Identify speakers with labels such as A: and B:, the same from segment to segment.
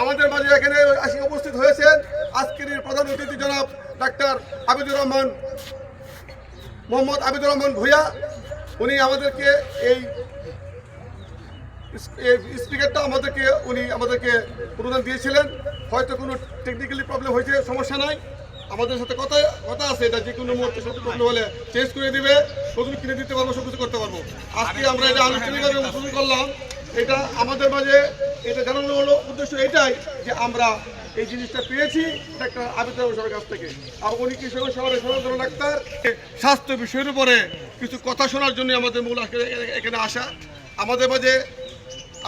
A: আমাদের মাঝে এখানে আসি উপস্থিত হয়েছেন আজকের প্রধান অতিথি জনাব ডাক্তার আবিদুর রহমান মোহাম্মদ আবিদুর রহমান ভূঁইয়া। উনি আমাদেরকে এই স্পিকারটা আমাদেরকে, উনি আমাদেরকে অনুদান দিয়েছিলেন। হয়তো কোনো টেকনিক্যালি প্রবলেম হয়েছে, সমস্যা নাই। আমাদের সাথে কথা কথা আছে, এটা যে কোনো মুহূর্তে সাথে প্রবলেম হলে চেঞ্জ করে দিবে। নতুন কিনে দিতে পারব সব কিছু করতে পারব। আজকে আমরা এটা আনুষ্ঠানিকভাবে করলাম। এটা আমাদের মাঝে এটা জানানো হলো উদ্দেশ্য এটাই যে আমরা এই জিনিসটা পেয়েছি ডাক্তার আবিদ সবার কাছ থেকে। আর উনি কৃষক শহরের সনাতন ডাক্তার? স্বাস্থ্য বিষয়ের উপরে কিছু কথা শোনার জন্য আমাদের মূল এখানে আসা। আমাদের মাঝে,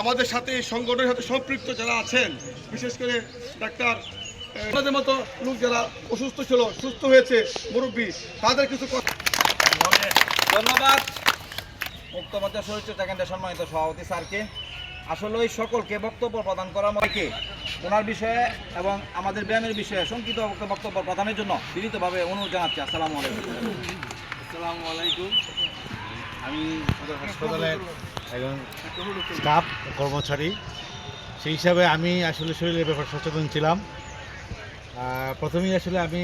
A: আমাদের সাথে এই সংগঠনের সাথে সম্পৃক্ত যারা আছেন, বিশেষ করে ডাক্তার আমাদের মতো লোক যারা অসুস্থ ছিল, সুস্থ হয়েছে, মুরব্বী, তাদের কিছু কথা
B: ধন্যবাদ। মুক্তমঞ্চ কেন্দ্রের সম্মানিত সভাপতি স্যারকে। আসলে ওই সকলকে বক্তব্য প্রদান করার মধ্যে ওনার বিষয়ে এবং আমাদের ব্যায়ামের বিষয়ে সংক্ষিপ্ত বক্তব্য প্রদানের জন্য বিনীতভাবে অনুরোধ জানাচ্ছি। আসসালামু আলাইকুম।
C: আসসালামু আলাইকুম। আমি হাসপাতালের একজন স্টাফ কর্মচারী। সেই হিসাবে আমি আসলে শরীরের ব্যাপার সচেতন ছিলাম। প্রথমেই আসলে আমি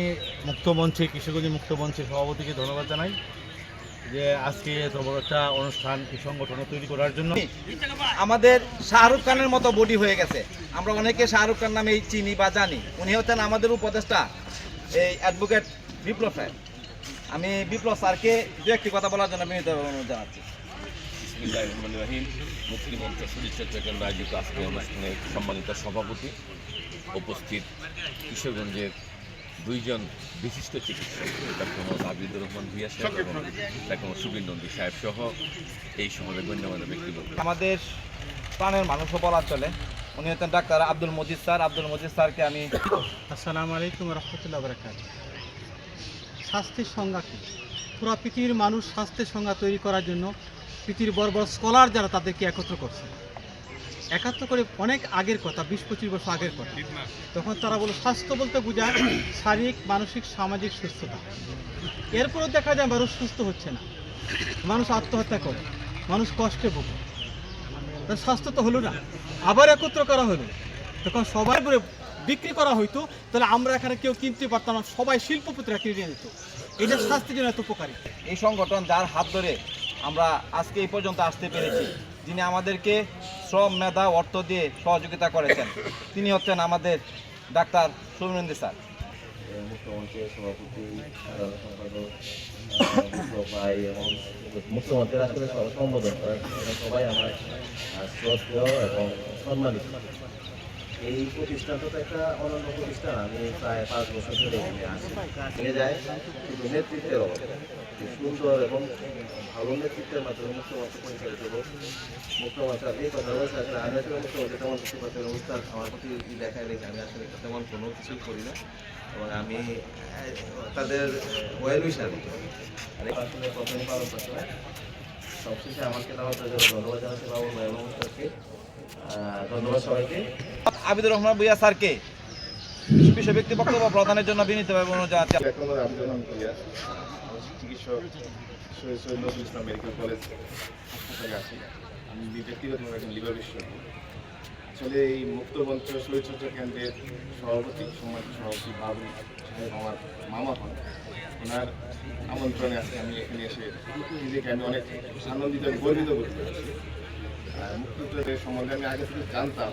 C: মুক্ত মঞ্চে, কৃষকগঞ্জ মুক্ত মঞ্চের সভাপতিকে ধন্যবাদ জানাই। যে আজকে এত বড় একটা অনুষ্ঠান এই সংগঠন তৈরি করার জন্য।
B: আমাদের শাহরুখ খানের মতো বডি হয়ে গেছে। আমরা অনেকে শাহরুখ খান নামে চিনি বা জানি। উনি হচ্ছেন আমাদের উপদেষ্টা এই অ্যাডভোকেট বিপ্লব স্যার আমি বিপ্লব স্যারকে দু একটি কথা বলার জন্য বিনীতভাবে অনুরোধ জানাচ্ছি।
D: রাহিম। মুক্তিমঞ্চ আয়োজিত আজকে অনুষ্ঠানের সম্মানিত সভাপতি উপস্থিত কিশোরগঞ্জের দুইজন বিশিষ্ট চিকিৎসক মোহাম্মদ আবিদুর রহমান ভুইয়া সাহেব এবং সুবীর নন্দী সাহেব সহ এই সমাজের গণ্যমান্য ব্যক্তিবর্গ।
B: আমাদের প্রাণের মানুষও বলা চলে। উনি হচ্ছেন ডাক্তার আব্দুল মজিদ স্যার। আব্দুল মজিদ স্যারকে আমি
E: আসসালামু আলাইকুম রহমতুল্লাহ বরকাত স্বাস্থ্যের সংজ্ঞা কী? পুরো পৃথিবীর মানুষ স্বাস্থ্যের সংজ্ঞা তৈরি করার জন্য পৃথিবীর বড় বড় স্কলার যারা তাদেরকে একত্র করছে। একাত্র করে অনেক আগের কথা বিশ পঁচিশ বছর আগের কথা। তখন তারা বলে স্বাস্থ্য বলতে বোঝায় শারীরিক মানসিক সামাজিক সুস্থতা। এরপরেও দেখা যায় মানুষ সুস্থ হচ্ছে না। মানুষ আত্মহত্যা করে মানুষ কষ্টে ভোগে। তার স্বাস্থ্য তো হলো না। আবার একত্র করা হলো। তখন সবাই বলে বিক্রি করা হইতো তাহলে আমরা এখানে কেউ কিনতে পারতাম না সবাই শিল্পপতিরা কিনে নিয়ে যেত। এটা স্বাস্থ্যের জন্য এত উপকারী।
B: এই সংগঠন যার হাত ধরে আমরা আজকে এই পর্যন্ত আসতে পেরেছি যিনি আমাদেরকে শ্রম, মেধা, অর্থ দিয়ে সহযোগিতা করেছেন। তিনি হচ্ছেন আমাদের ডাক্তার সুমিনন্দী স্যার।
F: মুখ্যমন্ত্রীর সভাপতি ভাই এবং মুখ্যমন্ত্রীর সবাই আমার শ্রদ্ধেয় এবং সম্মানিত। এই প্রতিষ্ঠানটা তো একটা অনন্য প্রতিষ্ঠান। আমি প্রায় পাঁচ বছর ধরে আসি যায় নেতৃত্বের যে সুন্দর এবং ভালো নেতৃত্বের মাধ্যমে মুখ্যমন্ত্রী পরিচালিত মুখ্যমন্ত্রী আপনি কথা বলছেন আসলে আমি আসলে মুখ্যমন্ত্রী তেমন আমার প্রতি দেখায় রেখে আমি আসলে তেমন কোনো কিছুই করি না। এবং আমি তাদের ওয়েল উইশার আসলে প্রথমে পালন করতে হয়। সবশেষে আমাকে দেওয়ার জন্য ধন্যবাদ জানাতে বাবু এবং ধন্যবাদ সবাইকে।
B: আবিদুর রহমান ভুইয়া স্যারকে বিশেষ ব্যক্তি বক্তব্য প্রদানের জন্য বিনীতভাবে অনুরোধ জানাচ্ছি।
G: ডাক্তার আব্দুল রহমান চিকিৎসক সৈয়দ নজরুল ইসলাম মেডিকেল কলেজ হাসপাতালে আছি। আমি ব্যক্তিগত একজন লিভার বিশেষজ্ঞ আসলে এই মুক্তমঞ্চ শরীরচর্চা কেন্দ্রের সভাপতি, সম্মানিত সভাপতি বাবু সাহেব আমার মামা হন। ওনার আমন্ত্রণে আজকে আমি এখানে এসে নিজেকে আমি অনেক আনন্দিত গর্বিত করছি। আর মুক্তিযুদ্ধের সম্বন্ধে আমি আগে থেকে জানতাম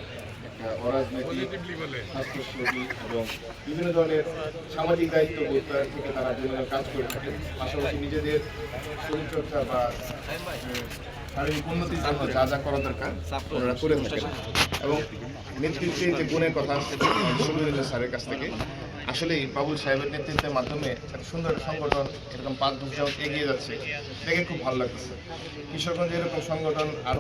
G: একটা অরাজনৈতিক এবং বিভিন্ন ধরনের সামাজিক দায়িত্ব থেকে তারা বিভিন্ন কাজ করে থাকে পাশাপাশি নিজেদের শরীরচর্চা বা শারীরিক উন্নতির জন্য যা যা করা দরকার ওনারা করে থাকেন। এবং নেতৃত্বে যে গুণের কথা সুবিধা স্যারের কাছ থেকে আসলে বাবুল সাহেবের নেতৃত্বের মাধ্যমে এত সুন্দর একটা সংগঠন এরকম পাঁচ বছর এগিয়ে যাচ্ছে দেখে খুব ভালো লাগছে কিশোরগঞ্জে এরকম সংগঠন আরও